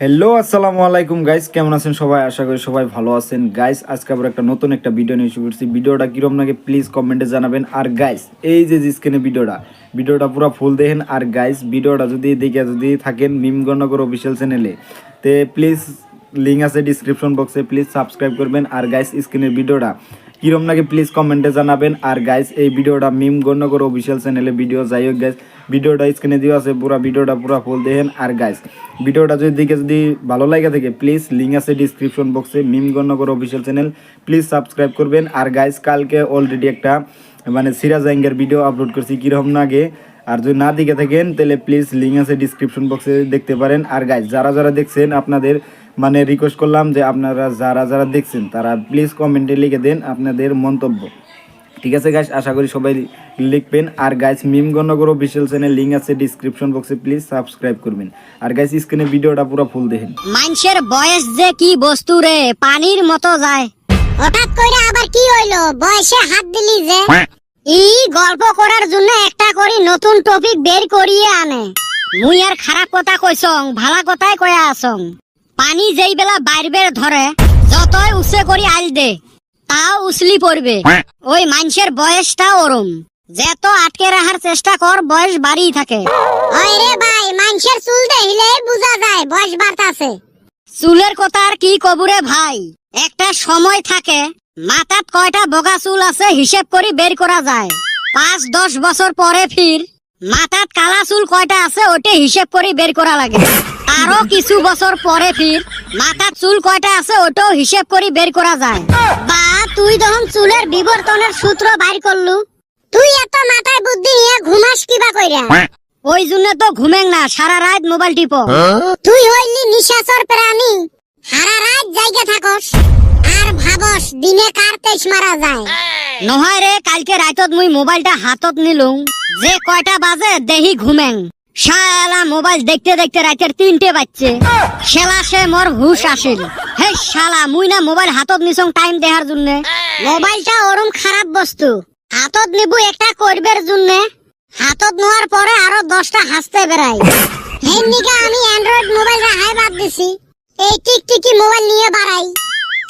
Hello আসসালামু আলাইকুম guys কেমন আছেন সবাই? আশা করি সবাই ভালো আছেন। গাইস আজকে আবার একটা নতুন একটা ভিডিও নিয়ে করছি ভিডিওটা কীরকম নাকি প্লিজ কমেন্টে জানাবেন। আর গাইস এই যে স্ক্রিনে ভিডিওটা ভিডিওটা পুরো ফুল দেখেন। আর গাইস ভিডিওটা যদি দেখে যদি থাকেন মিমগণনগর অফিসিয়াল চ্যানেলে তে প্লিজ লিঙ্ক আছে ডিসক্রিপশন বক্সে প্লিজ সাবস্ক্রাইব করবেন। আর গাইস স্ক্রিনের ভিডিওটা কিরম লাগে প্লিজ কমেন্টে জানাবেন। আর গাইস এই ভিডিওটা মিম গণ্যকর অফিসিয়াল চ্যানেলে ভিডিও যাই হোক গাইস ভিডিওটা স্ক্রিনে দিয়ে আছে, পুরো ভিডিওটা পুরো ফুল দেখেন। আর গাইস ভিডিওটা যদি দিকে যদি ভালো লাগে থাকে প্লিজ লিঙ্ক আছে ডিসক্রিপশন বক্সে মিম গণ্যকর অফিসিয়াল চ্যানেল প্লিজ সাবস্ক্রাইব করবেন। আর গাইস কালকে অলরেডি একটা মানে সিরাজ আঙ্গের ভিডিও আপলোড করছি কীরকম লাগে আর যদি না দিকে থাকেন, তাহলে প্লিজ লিঙ্ক আছে ডিসক্রিপশন বক্সে দেখতে পারেন। আর গাইজ যারা যারা দেখছেন, আপনাদের মানে রিকোয়েস্ট করলাম যে আপনারা যারা যারা দেখছেন তারা প্লিজ কমেন্টে লিখে দেন আপনাদের মন্তব্য। ঠিক আছে গাইজ আশা করি সবাই লিখবেন। আর গাইজ মিম গণগর অফিসিয়াল চ্যানেল লিঙ্ক আছে ডিসক্রিপশন বক্সে প্লিজ সাবস্ক্রাইব করবেন। আর গাইজ স্ক্রিনে ভিডিওটা পুরো ফুল দেখেন। মানুষের বয়স যে কি বস্তু রে পানির মতো যায়। হঠাৎ করে আবার কি হইল? বয়সে হাত দিলি যে। ই গল্প করার জন্য একটা করে নতুন টপিক বের করিয়ে আনে। মুই আর খারাপ কথা কইছং ভালা কথাই কয়া আসং। পানি যেই বেলা বাইর বের ধরে যতই উসে করি আইল দে তাও উসলি পড়বে ওই মানুষের বয়সটা ওরম যেত আটকে রাখার চেষ্টা কর বয়স বাড়িই থাকে। রে ভাই মানুষের চুল দেখিলে বোঝা যায় বয়স বাড়তাছে চুলের কথা আর কি কবুরে ভাই? একটা সময় থাকে মাথাত কয়টা বগা চুল আছে হিসেব করে বের করা যায়। পাঁচ দশ বছর পরে ফির মাথাত কালা চুল কয়টা আছে ওটা হিসেব করে বের করা লাগে। আরও কিছু বছর পরে ফির মাথার চুল কয়টা আছে ওটাও হিসেব করে বের করা যায়। বা, তুই যখন চুলের বিবর্তনের সূত্র বাইর করলু, তুই এত মাথায় বুদ্ধি নিয়ে ঘুমাস কিবা কইরা? ওই জন্য তো ঘুমেং না, সারা রাত মোবাইল টিপো। তুই হইলি নিশাচর প্রাণী, সারা রাত জায়গা থাকস, আর ভাবস দিনে কার তেজ মারা যায়। নহয় রে, কালকে রাতত মুই মোবাইলটা হাতত নিলুম, যে কয়টা বাজে দেহি ঘুমেং। শালা মোবাইল দেখতে দেখতে রাতের তিনটে বাজছে। শালা সে মোর হুশ আসিল। হে শালা মুই না মোবাইল হাতত নিছং টাইম দেহার জন্য। মোবাইলটা ওরম খারাপ বস্তু। হাতত নিবু একটা করবের জন্য। হাতত নেওয়ার পরে আরও দশটা হাসতে বেড়াই। নিগা আমি অ্যান্ড্রয়েড মোবাইল রাহাই বাদ দিছি। এই টিকটিকি মোবাইল নিয়ে বাড়াই।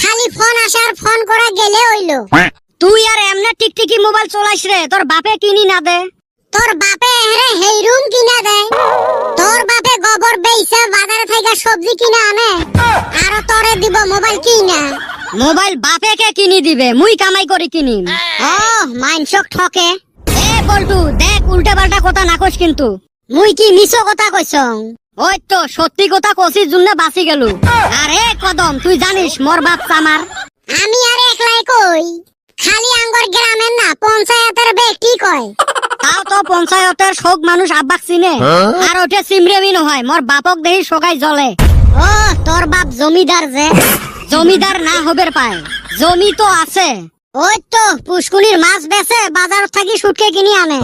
খালি ফোন আসার ফোন করা গেলে হইল। তুই আর এমনে টিকটিকি মোবাইল চলাইস রে তোর বাপে কিনি না দে। তোর বাপে হেরে হেই রুম কিনা দেয়। তোর বাপে গোবর বেইছে বাজারে থেকে সবজি কিনা আনে। আর তোরে দিব মোবাইল কিনা। মোবাইল বাপে কে কিনি দিবে? মুই কামাই করে কিনিম। ও মাইনসক ঠকে। এ বল্টু দেখ উল্টা পাল্টা কথা না কইস কিন্তু। মুই কি মিছো কথা কইছং ওই তো সত্যি কথা কষির জন্য বাঁচি গেল। আরে কদম তুই জানিস মোর বাপ আমার আমি আর একলাই কই? খালি আঙ্গর গ্রামের না পঞ্চায়েতের ব্যক্তি কয়? তাও তো পঞ্চায়েতের শোক মানুষ আব্বাক চিনে। আর ওঠে সিমরেমি নহয় মোর বাপক দেহি সগাই জ্বলে। ও তোর বাপ জমিদার যে। জমিদার না হবের পায়। জমি তো আছে। ওই তো পুষ্কুনির মাছ বেচে বাজার থাকি সুটকে কিনে আনে।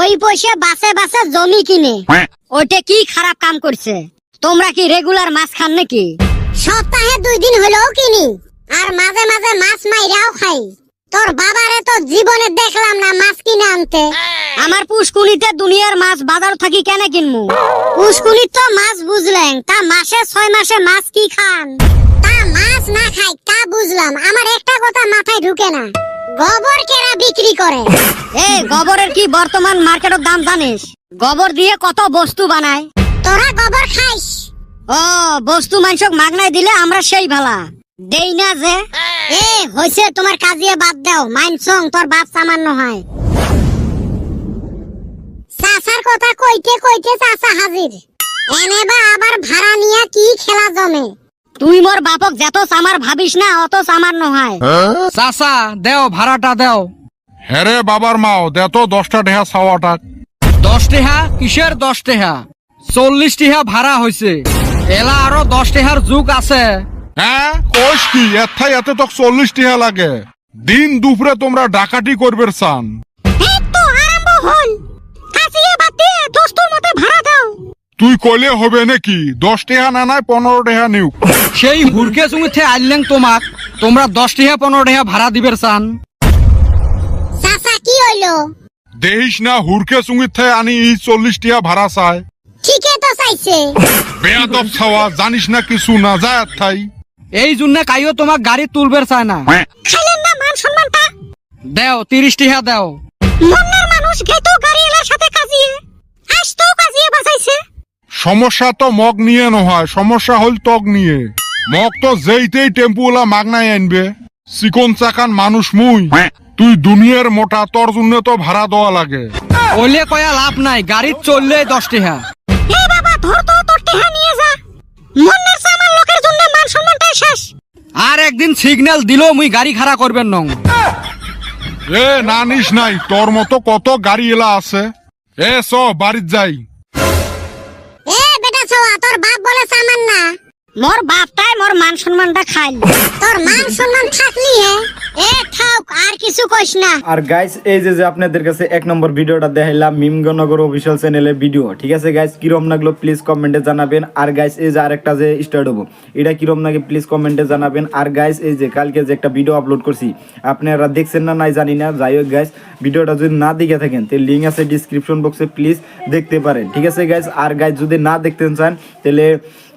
ওই পয়সা বাসে বাসে জমি কিনে। ওইটা কি খারাপ কাম করছে তোমরা কি রেগুলার মাছ খান নাকি? সপ্তাহে দুই দিন হলেও কিনি। আর মাঝে মাঝে মাছ মাইরাও খাই তোর বাবারে তো জীবনে দেখলাম না মাছ কিনে আনতে। আমার পুষ্কুনিতে দুনিয়ার মাছ বাজার থাকি কেন কিনমু? পুষ্কুনির তো মাছ বুঝলেন তা মাসে ছয় মাসে মাছ কি খান? তা মাছ না খাই তা বুঝলাম আমার একটা কথা মাথায় ঢুকে না। গোবর কেরা বিক্রি করে? এ গোবরের কি বর্তমান মার্কেটের দাম জানিস? গোবর দিয়ে কত বস্তু বানায়? তোরা গোবর খাইস। ও বস্তু মাংসক মাগনায় দিলে আমরা সেই ভালা। দেই না যে। এ হইছে তোমার কাজিয়ে বাদ দাও। মাইনসং তোর বাপ সামান্য হয়। চাচার কথা কইতে কইতে চাচা হাজির। এনে বা আবার ভাড়া নিয়া কি খেলা জমে। তুই মোর বাপক যত সামার ভাবিস না অত সামার নহয়। চাচা দেও ভাড়াটা দেও। হ্যারে বাবার মাও দে তো দশটা ঢেহা ছাওয়াটা দশ টেহা? কিসের দশ টেহা? চল্লিশ টেহা ভাড়া হয়েছে এলা আরও দশ টেহার যুগ আছে। হ্যাঁ? কইস কি এথাই এতে তো চল্লিশ টিহা লাগে। দিন দুপুরে তোমরা ডাকাতি করবে দাও। তুই কইলে হবে নাকি? দশ টেহা না নাই পনেরো টেহা নিউ। সেই হুরকে চুঙিতে আনলেন তোমাক। তোমরা দশ টেহা পনেরো টেহা ভাড়া দিবের চান কি হইল? দেহিস না চুঙ্গির থেকে আনি ই চল্লিশ টিহা ভাড়া চায় ঠিকই তো চাই আইছে বেয়াদব ছাওয়া জানিস না কিছু না যায় এথাই এই জন্য কাইও তোমাক গাড়ি তুলবের চায় না। মান সম্মানটা? দেও তিরিশ টিহা দেও। মন্নার মানুষ গেতো গাড়ি সাথে কাজিয়ে আসতো কাজিয়ে বাঁচাইছে সমস্যা তো মগ নিয়ে নহয় সমস্যা হল তগ নিয়ে। মগ তো যেইতেই টেম্পুওয়ালা মাগনাই আনবে। চিকন চাকান মানুষ মুই। তুই দুনিয়ার মোটা তোর জন্য তো ভাড়া দেওয়া লাগে। ওলে কয়া লাভ নাই গাড়িত চললে দশ টিহা বাবা ধর তো তোর টেহা নিয়ে যা। আর একদিন সিগন্যাল দিলেও মুই গাড়ি খাড়া করবেন নং। এ না নিস নাই তোর মতো কত গাড়ি এলা আছে। এ চ বাড়িত যাই। এ বেটা ছাওয়া তোর বাপ বলে সামান না। মোর বাপটাই মোর মান সম্মানটা খাইল। তোর মান সম্মান থাকলি হে। এ থাক আর কিছু কইস না। আর গাইস এই যে যে আপনাদের কাছে এক নম্বর ভিডিওটা দেখাইলাম মিমগনগর অফিসিয়াল চ্যানেলের ভিডিও ঠিক আছে গাইস কিরম লাগল প্লিজ কমেন্টে জানাবেন। আর গাইস এই যে আরেকটা যে স্টার্ট হব এটা কিরম লাগে প্লিজ কমেন্টে জানাবেন। আর গাইস এই যে কালকে যে একটা ভিডিও আপলোড করছি আপনারা দেখছেন না নাই জানি না যাই হোক গাইস ভিডিওটা যদি না দেখে থাকেন তাহলে লিঙ্ক আছে ডিসক্রিপশন বক্সে প্লিজ দেখতে পারেন। ঠিক আছে গাইস আর গাইস যদি না দেখতে চান তাহলে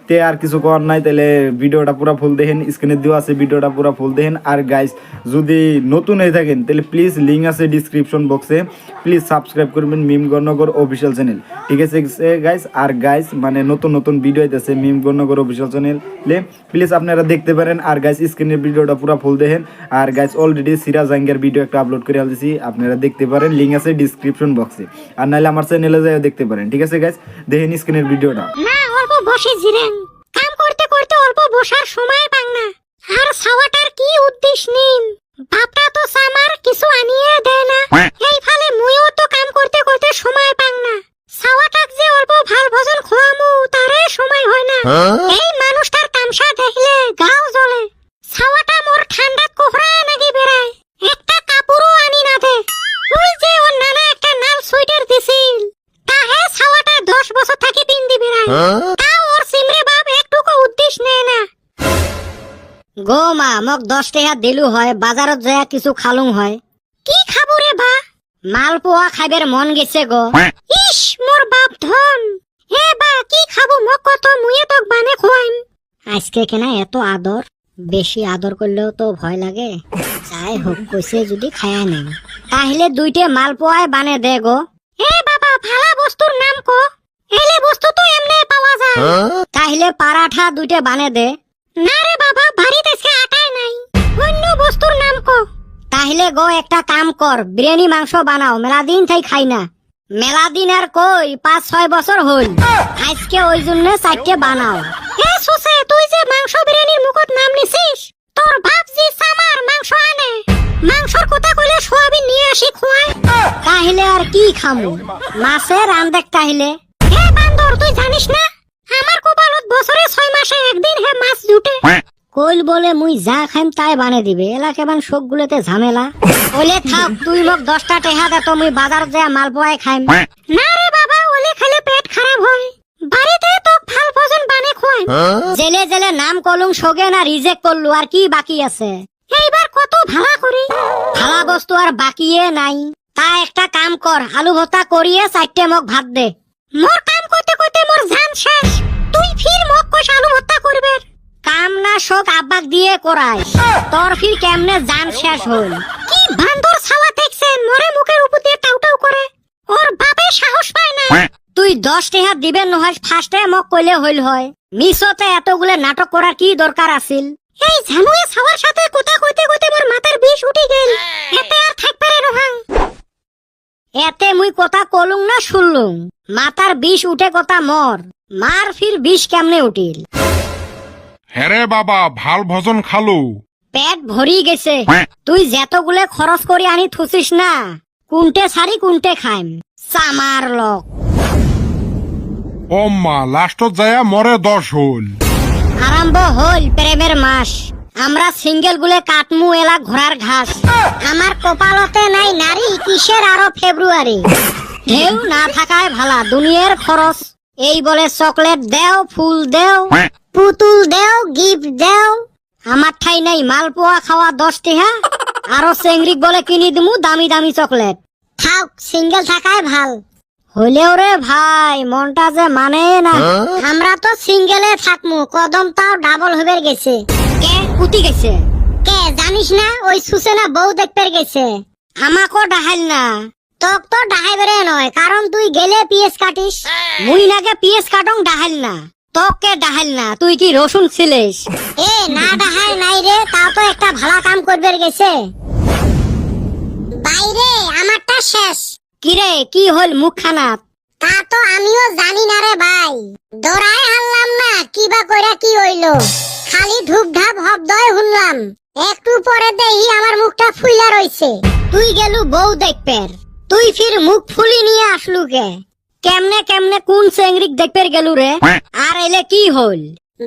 তে আর কিছু করার নাই তাহলে ভিডিওটা পুরো ফুল দেখেন স্ক্রিনে দেওয়া আছে, ভিডিওটা পুরো ফুল দেখেন। আর গাইস যদি নতুন হয়ে থাকেন তাহলে প্লিজ লিঙ্ক আছে ডিসক্রিপশন বক্সে প্লিজ সাবস্ক্রাইব করবেন মিম গণনগর অফিসিয়াল চ্যানেল ঠিক আছে গাইস আর গাইস মানে নতুন নতুন ভিডিও হইতেছে মিম গণনগর অফিসিয়াল চ্যানেলে প্লিজ আপনারা দেখতে পারেন, আর গাইস স্ক্রিনের ভিডিওটা পুরো ফুল দেখেন। আর গাইস অলরেডি সিরাজ জাঙ্গের ভিডিও একটা আপলোড করে আলতেছি আপনারা দেখতে পারেন লিঙ্ক আছে ডিসক্রিপশন বক্সে আর নাহলে আমার চ্যানেলে যাই দেখতে পারেন, ঠিক আছে গাইস দেখেন স্ক্রিনের ভিডিওটা বসে জিরেন। কাম করতে করতে অল্প বসার সময় পাং না। আর সাওয়াটার কি উদ্দেশ্য নিন? বাপটা তো সামার কিছু আনিয়ে দেয় না। এই ফালে মুইও তো কাম করতে করতে সময় পাং না। সাওয়াটাক যে অল্প ভালো ভোজন খোয়ামু তারে সময় হয় না। এই মানুষটার তামসা দেখলে গাও জ্বলে। সাওয়াটা মোর ঠান্ডাত কোহরা নাকি বেড়ায়। মোক দশ টাকা দিলু হয় বাজারত যায় কিছু খালুং হয়। কি খাব রে বা? মালপোয়া খাইবের মন গেছে গো। ইস মোর বাপ ধন। হে বা কি খাব মোক কত মুয়ে তোক বানে খোয়াইম আজকে কেনা এত আদর বেশি আদর করলেও তো ভয় লাগে। যাই হোক কইছে যদি খায়া নেই। তাহলে দুইটে মালপোয়ায় বানে দে গো। হে বাবা ভালা বস্তুর নাম কো। এলে বস্তু তো এমনি পাওয়া যায়। তাহলে পারাঠা দুইটে বানে দে। না রে বাবা বাড়িতে আজকে নাই অন্য বস্তুর নাম কো। তাহলে গো একটা কাম কর বিরিয়ানি মাংস বানাও মেলা দিন তাই খাই না। মেলা দিন আর কই পাঁচ ছয় বছর হল আজকে ওই জন্য চারটে বানাও। হে সুসে তুই যে মাংস বিরিয়ানির মুখত নাম নিছিস তোর বাপ জি সামার মাংস আনে মাংসর কথা কইলে সোয়াবিন নিয়ে আসি খোয়াই তাহলে আর কি খামু? মাছের রান্দেক তাহলে। হে বান্দর তুই জানিস না আমার কপালত বছরে ছয় মাসে একদিন হে মাছ জুটে। কইল বলে মুই যা খাইম তাই বানে দিবে। এলা কেমন শোক গুলোতে ঝামেলা। ওলে থাক তুই মোক দশটা টেহা দে তো মুই বাজার যা মাল পোয়াই খাইম। না রে বাবা ওলে খেলে পেট খারাপ হয়। বাড়িতে তো ভালো ভোজন বানে খোয়াই জেলে জেলে নাম কলুম সগে না রিজেক্ট করলু আর কি বাকি আছে? এইবার কত ভালা করি ভালা বস্তু আর বাকিয়ে নাই। তা একটা কাম কর আলু ভর্তা করিয়ে চারটে মোক ভাত দে। মোর কাম করতে করতে মোর জান শেষ। তুই ফির মোক কইস আলু ভর্তা করবে কাম না শোক আব্বাক দিয়ে করাই। তোর ফির কেমনে জান শেষ হল কি বান্দর ছাওয়া দেখছেন? মরে মুখের উপর দিয়ে টাউ টাউ করে। ওর বাপে সাহস পায় না। তুই দশ টাকা দিবেন নহয় ফার্স্টে মোক কইলে হইল হয়। মিছতে এতগুলো নাটক করার কি দরকার আছিল? এই ঝানুয়ে ছাওয়ার সাথে কথা কইতে কইতে মোর মাথার বিষ উঠি গেল। এতে আর থাকপারে নহাং এতে মুই কথা কলুং না শুনলুম মাথার বিষ উঠে কথা মর। মার ফির বিষ কেমনে উঠিল? হ্যারে বাবা ভালো ভজন খালো। পেট ভরি গেছে। তুই যেতগুলো খরচ করে আনি থুসিস না কোনটে সারি কোনটে খাইম। সামার লোক ও মা লাস্টত যায়া মরে দশ হল। আরম্ভ হল প্রেমের মাস। আমরা সিঙ্গেল গুলে কাটমু এলা ঘোড়ার ঘাস আমার কপালতে নাই নারী কিসের আরও ফেব্রুয়ারি ঢেউ না থাকায় ভালা দুনিয়ার খরচ। এই বলে চকলেট দেও ফুল দেও। পুতুল দেও গিফট দেও। আমার ঠাই নাই মালপোয়া খাওয়া দশ টিহা আরও চেংড়িক বলে কিনি দিমু দামি দামি চকলেট। থাক সিঙ্গেল থাকায় ভালো। হলেও রে ভাই মনটা যে মানে না। আমরা তো সিঙ্গেলে থাকমু কদম তাও ডাবল হয়ে গেছে। কে কুটি গেছে? কে জানিস না ওই সুসেনা বউ দেখতে গেছে। আমাকো ডাহাইল না। তোক তো ডাহাইবেরে নয় কারণ তুই গেলে পিএস কাটিস। মুই নাকে পিএস কাটং ডাহাইল না। তোকে ডাহাইল না তুই কি রসুন ছিলিস? এ না ডাহাই নাই রে তাও তো একটা ভালো কাম করবে গেছে। বাইরে আমারটা শেষ। কিরে কি হল মুখখানাত? তা তো আমিও জানি না রে ভাই। দৌড়াই হারলাম না কিবা কইরা কি হইল? খালি ধূপ ধাপ শব্দই শুনলাম একটু পরে দেখি আমার মুখটা ফুইলা রইছে। তুই গেলু বউ দেখপের তুই ফির মুখ ফুলি নিয়ে আসলু কে? কেমনে কেমনে কোন চেংরিক দেখপের গেলু রে আর এলে কি হল?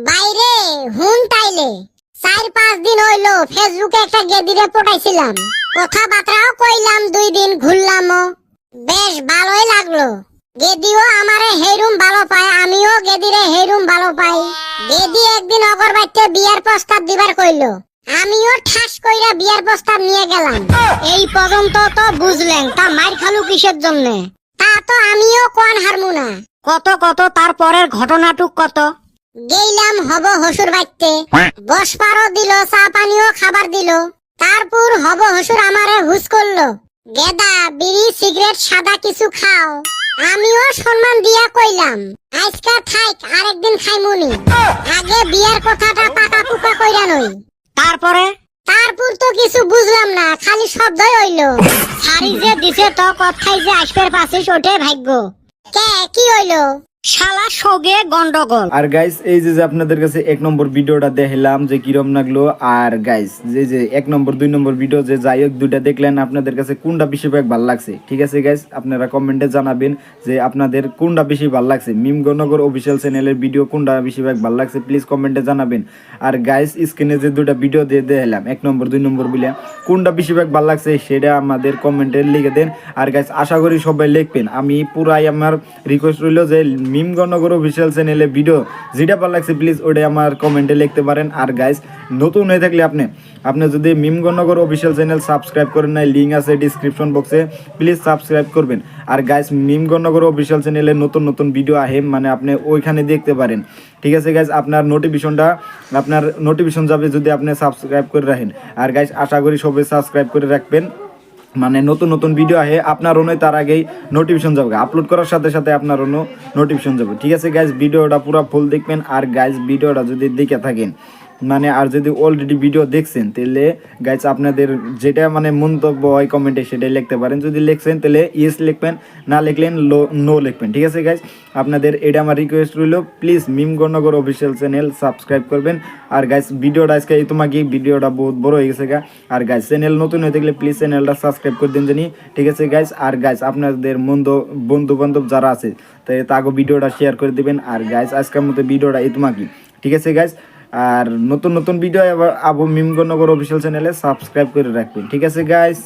বাইরে হুন তাইলে। চার পাঁচ দিন হইল ফেসবুকে একটা গেদিরে পটাইছিলাম কথাবার্তাও কইলাম দুই দিন ঘুরলামও বেশ ভালোই লাগল। গেদিও আমারে হেরুম ভালো পায় আমিও গেদিরে হেরুম ভালো পাই। গেদি একদিন অগরবাইতে বিয়ার প্রস্তাব দিবার কইলো। আমিও ঠাস কইরা বিয়ার প্রস্তাব নিয়ে গেলাম। এই পর্যন্ত তো বুঝলেন তা মার খালু কিসের জন্যে? তা তো আমিও কোন হারমু না। কত কত তারপরের ঘটনাটুক কত? গেইলাম হব হসুর বাইতে। বস পারো দিল চা পানিও খাবার দিল। তারপর হব হসুর আমারে হুস করল। গেদা বিড়ি সিগারেট সাদা কিছু খাও। আমিও সম্মান দিয়া কইলাম আজকা থাইক আরেকদিন খাইমুনি। আগে বিয়ার কথাটা পাকা পুকা কইরা নই। তারপরে? তারপর তো কিছু বুঝলাম না, খালি শব্দই হইল। শাড়ি যে দিছে তো কথাই যে আসবের পাশে ওঠে ভাগ্য। কে, কি হইল? শালা সগে গন্ডগোল। আর গাইস এই যে আপনাদের কাছে এক নম্বর ভিডিওটা দেখলাম যে কিরম লাগল, আর গাইস যে যে এক নম্বর, দুই নম্বর ভিডিও যে যাই হোক, দুইটা দেখলেন, আপনাদের কাছে কোনটা বেশিরভাগ ভালো লাগছে? ঠিক আছে গাইস আপনারা কমেন্টে জানাবেন যে আপনাদের কোনটা বেশি ভালো লাগছে? মিমগনগর অফিসিয়াল চ্যানেলের ভিডিও কোনটা বেশিরভাগ ভালো লাগছে? প্লিজ কমেন্টে জানাবেন। আর গাইস স্ক্রিনে যে দুইটা ভিডিও দিয়ে দেখলাম, এক নম্বর, দুই নম্বর বিলে কোনটা বেশিরভাগ ভালো লাগছে সেটা আমাদের কমেন্টে লিখে দেন। আর গাইস আশা করি সবাই লিখবেন। আমি পুরাই আমার রিকোয়েস্ট রইল যে মিমগনগর অফিসিয়াল চ্যানেলে ভিডিও যেটা ভালো লাগছে প্লিজ ওটা আমার কমেন্টে লিখতে পারেন। আর গাইস নতুন হয়ে থাকলে আপনি আপনি যদি মিম মিমগনগর অফিসিয়াল চ্যানেল সাবস্ক্রাইব করেন নাই লিঙ্ক আছে ডিসক্রিপশন বক্সে প্লিজ সাবস্ক্রাইব করবেন। আর গাইস মিমগনগর অফিসিয়াল চ্যানেলে নতুন নতুন ভিডিও আহে মানে আপনি ওইখানে দেখতে পারেন। ঠিক আছে গাইস আপনার নোটিফিকেশনটা আপনার নোটিফিকেশন যাবে যদি আপনি সাবস্ক্রাইব করে রাখেন। আর গাইস আশা করি সবাই সাবস্ক্রাইব করে রাখবেন। মানে নতুন নতুন ভিডিও আহে, আপনার অনু তার আগেই নোটিফিকেশন যাবে। আপলোড করার সাথে সাথে আপনার অনু নোটিফিকেশন যাবে। ঠিক আছে গাইজ ভিডিওটা পুরো ফুল দেখবেন। আর গাইজ ভিডিওটা যদি দেখে থাকেন মানে আর যদি অলরেডি ভিডিও দেখছেন, তাহলে গাইজ আপনাদের যেটা মানে মন্তব্য হয় কমেন্টে সেটাই লিখতে পারেন। যদি লিখছেন, তাহলে ইয়েস লিখবেন, না লিখলেন নো লিখবেন। ঠিক আছে গাইজ আপনাদের এটা আমার রিকোয়েস্ট রইল। প্লিজ মিম গণনগর অফিসিয়াল চ্যানেল সাবস্ক্রাইব করবেন। আর গাইজ ভিডিওটা আজকে তোমাকে ভিডিওটা বহুত বড় হয়ে গেছে গা। আর গাইজ চ্যানেল নতুন হয়ে থাকলে প্লিজ চ্যানেলটা সাবস্ক্রাইব করে দিন জানি। ঠিক আছে গাইজ আর গাইজ আপনাদের বন্ধু বন্ধু বান্ধব যারা আছে তাই তাকে ভিডিওটা শেয়ার করে দিবেন। আর গাইজ আজকের মতো ভিডিওটা এই তোমাকে। ঠিক আছে গাইজ আর নতুন নতুন ভিডিও আবার আবু মিমগনগর অফিসিয়াল চ্যানেলে সাবস্ক্রাইব করে রাখবেন। ঠিক আছে গাইজ